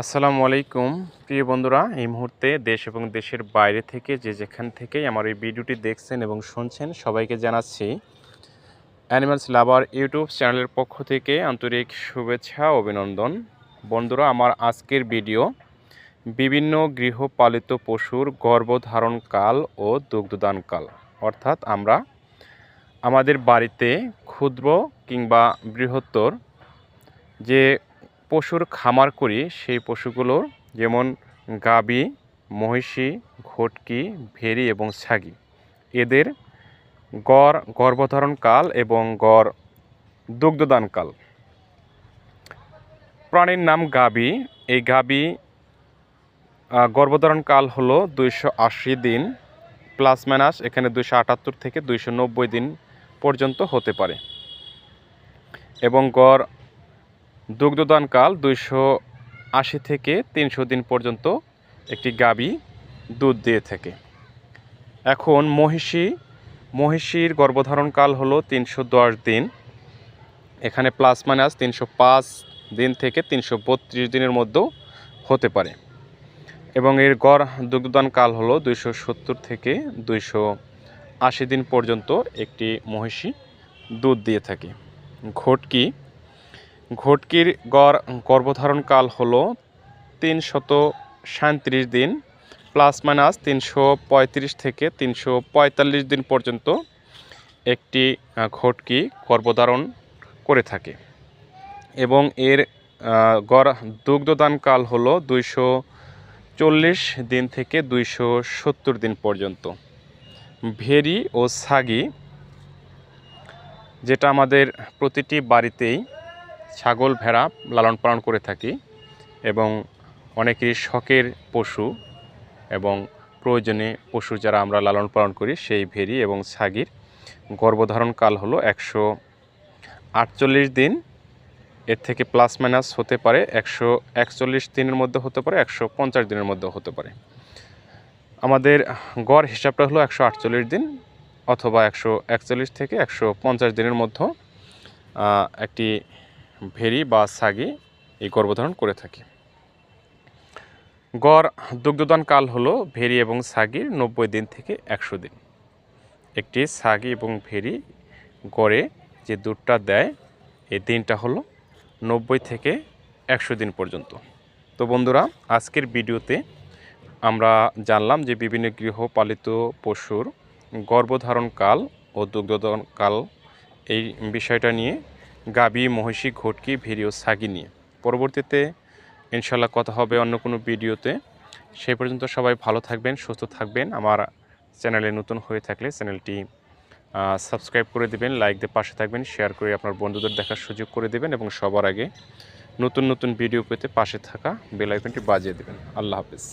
আসসালামু আলাইকুম। প্রিয় বন্ধুরা, এই মুহূর্তে দেশ এবং দেশের বাইরে থেকে যে যেখান থেকেই আমার এই ভিডিওটি দেখছেন এবং শুনছেন, সবাইকে জানাচ্ছি অ্যানিমালস লাভার ইউটিউব চ্যানেলের পক্ষ থেকে আন্তরিক শুভেচ্ছা, অভিনন্দন। বন্ধুরা, আমার আজকের ভিডিও, বিভিন্ন গৃহপালিত পশুর গর্ভধারণকাল ও দুগ্ধদানকাল। অর্থাৎ আমরা আমাদের বাড়িতে ক্ষুদ্র কিংবা বৃহত্তর যে পশুর খামার করি, সেই পশুগুলোর যেমন গাবি, মহিষী, ঘটকি ভেরি এবং ছাগি। এদের গড় গর্ভধারণকাল এবং গড় দুগ্ধদানকাল প্রাণীর নাম গাবি। এই গাবি গর্ভধারণকাল হলো দুইশো আশি দিন প্লাস মাইনাস, এখানে দুইশো আটাত্তর থেকে দুইশো নব্বই দিন পর্যন্ত হতে পারে। এবং গড় দুগ্ধদানকাল দুইশো আশি থেকে তিনশো দিন পর্যন্ত একটি গাবি দুধ দিয়ে থাকে। এখন মহিষী, মহিষীর গর্ভধারণকাল হলো তিনশো দশ দিন। এখানে প্লাস মাইনাস তিনশো পাঁচ দিন থেকে তিনশো বত্রিশ দিনের মধ্যেও হতে পারে। এবং এর গড় দুগ্ধদান কাল হলো দুইশো সত্তর থেকে দুইশো আশি দিন পর্যন্ত একটি মহিষী দুধ দিয়ে থাকে। ঘটকি ঘটকির গড় গর্ভধারণকাল হল তিনশত সাঁত্রিশ দিন প্লাস মাইনাস তিনশো পঁয়ত্রিশ থেকে তিনশো পঁয়তাল্লিশ দিন পর্যন্ত একটি ঘটকি গর্ভধারণ করে থাকে। এবং এর গড় দুগ্ধদানকাল হল দুইশো চল্লিশ দিন থেকে দুইশো সত্তর দিন পর্যন্ত। ভেরি ও সাগি, যেটা আমাদের প্রতিটি বাড়িতেই ছাগল ভেড়া লালন পালন করে থাকি এবং অনেকেরই শখের পশু এবং প্রয়োজনে পশু যারা আমরা লালন পালন করি সেই ভেরি এবং ছাগির। গর্ভধারণকাল হলো একশো আটচল্লিশ দিন। এর থেকে প্লাস মাইনাস হতে পারে একশো একচল্লিশ দিনের মধ্যে হতে পারে, একশো পঞ্চাশ দিনের মধ্যে হতে পারে। আমাদের গড় হিসাবটা হলো একশো আটচল্লিশ দিন অথবা একশো একচল্লিশ থেকে একশো পঞ্চাশ দিনের মধ্যে একটি ভেরি বা সাগি এই গর্ভধারণ করে থাকে। গড় দুগ্ধদান কাল হলো ভেরি এবং সাগির নব্বই দিন থেকে একশো দিন। একটি সাগি এবং ভেরি গড়ে যে দুধটা দেয়, এই দিনটা হলো নব্বই থেকে একশো দিন পর্যন্ত। তো বন্ধুরা, আজকের ভিডিওতে আমরা জানলাম যে বিভিন্ন গৃহপালিত পশুর গর্ভধারণকাল ও দুগ্ধদানকাল এই বিষয়টা নিয়ে গাবি, মহিষী, ঘটকি ভিডিও সাগি নিয়ে পরবর্তীতে ইনশাল্লাহ কথা হবে অন্য কোনো ভিডিওতে। সেই পর্যন্ত সবাই ভালো থাকবেন, সুস্থ থাকবেন। আমার চ্যানেলে নতুন হয়ে থাকলে চ্যানেলটি সাবস্ক্রাইব করে দেবেন, লাইক দিয়ে পাশে থাকবেন, শেয়ার করে আপনার বন্ধুদের দেখার সুযোগ করে দেবেন এবং সবার আগে নতুন নতুন ভিডিও পেতে পাশে থাকা বেল আইকনটি বাজিয়ে দেবেন। আল্লাহ হাফিজ।